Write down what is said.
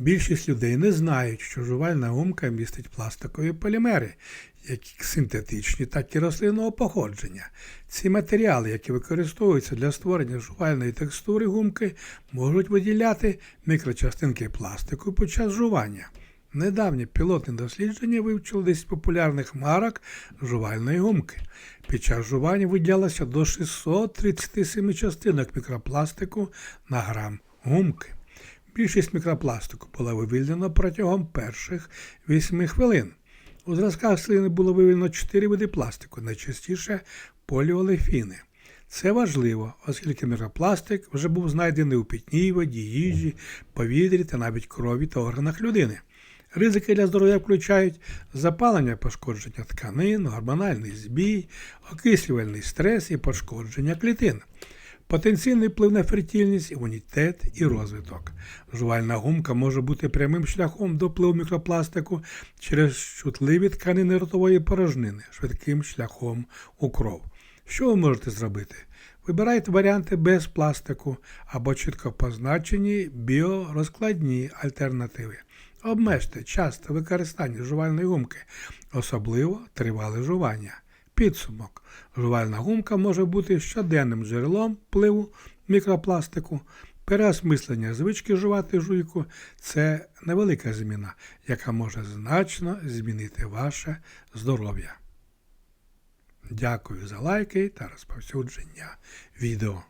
Більшість людей не знають, що жувальна гумка містить пластикові полімери, як синтетичні, так і рослинного походження. Ці матеріали, які використовуються для створення жувальної текстури гумки, можуть виділяти мікрочастинки пластику під час жування. Недавнє пілотне дослідження вивчило 10 популярних марок жувальної гумки. Під час жування виділялося до 637 частинок мікропластику на грам гумки. Більшість мікропластику була вивільнена протягом перших 8 хвилин. У зразках слини було вивільнено 4 види пластику, найчастіше поліолефіни. Це важливо, оскільки мікропластик вже був знайдений у питній воді, їжі, повітрі та навіть крові та органах людини. Ризики для здоров'я включають запалення пошкодження тканин, гормональний збій, окислювальний стрес і пошкодження клітин. Потенційний вплив на фертильність, імунітет і розвиток. Жувальна гумка може бути прямим шляхом до впливу мікропластику через чутливі тканини ротової порожнини, швидким шляхом у кров. Що ви можете зробити? Вибирайте варіанти без пластику або чітко позначені біорозкладні альтернативи. Обмежте часто використання жувальної гумки, особливо тривале жування. Підсумок. Жувальна гумка може бути щоденним джерелом впливу мікропластику. Переосмислення звички жувати жуйку це невелика зміна, яка може значно змінити ваше здоров'я. Дякую за лайки та розповсюдження відео.